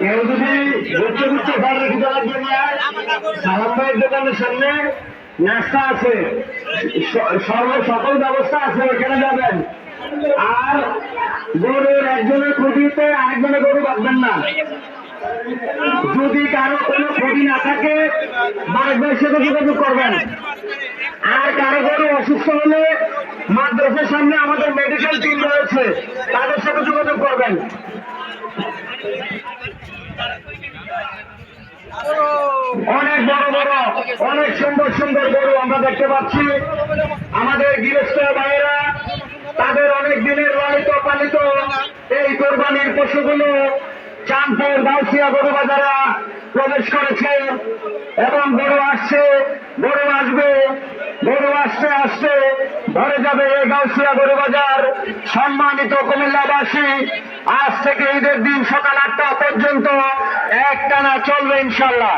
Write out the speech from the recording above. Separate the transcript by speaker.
Speaker 1: কেউ যদি গুচ্ছ গুচ্ছ ঘর রেখে দেওয়ার জন্য সালাম ভাইয়ের দোকানের সামনে নাস্তা আছে সর্ব সকল ব্যবস্থা আছে ওখানে যাবেন আর গরুর একজনের খুঁটিতে আরেকজনের গরু রাখবেন না যদি কারও কোনো খুঁটি না থাকে ভাইয়ের সাথে যোগাযোগ করবেন। কারও কারও অসুস্থ হলে মাদ্রাসার সামনে আমাদের মেডিকেল টিম রয়েছে, তাদের সাথে যোগাযোগ করবেন। অনেক বড় বড়, অনেক সুন্দর সুন্দর গরু আমরা দেখতে পাচ্ছি। আমাদের গৃহস্থ ভাইয়েরা, তাদের অনেক দিনের লালিত পালিত এই কোরবানির পশুগুলো চাঁদপুর গাউসিয়া গরু বাজারা প্রবেশ করেছে এবং গরু আসছে, গরু আসবে। আসতে আসতে ধরে যাবে এই গাউসিয়া গরু বাজার। সম্মানিত কুমিল্লাবাসী, আজ থেকে ঈদের দিন সকাল আটটা পর্যন্ত একটানা চলবে ইনশাল্লাহ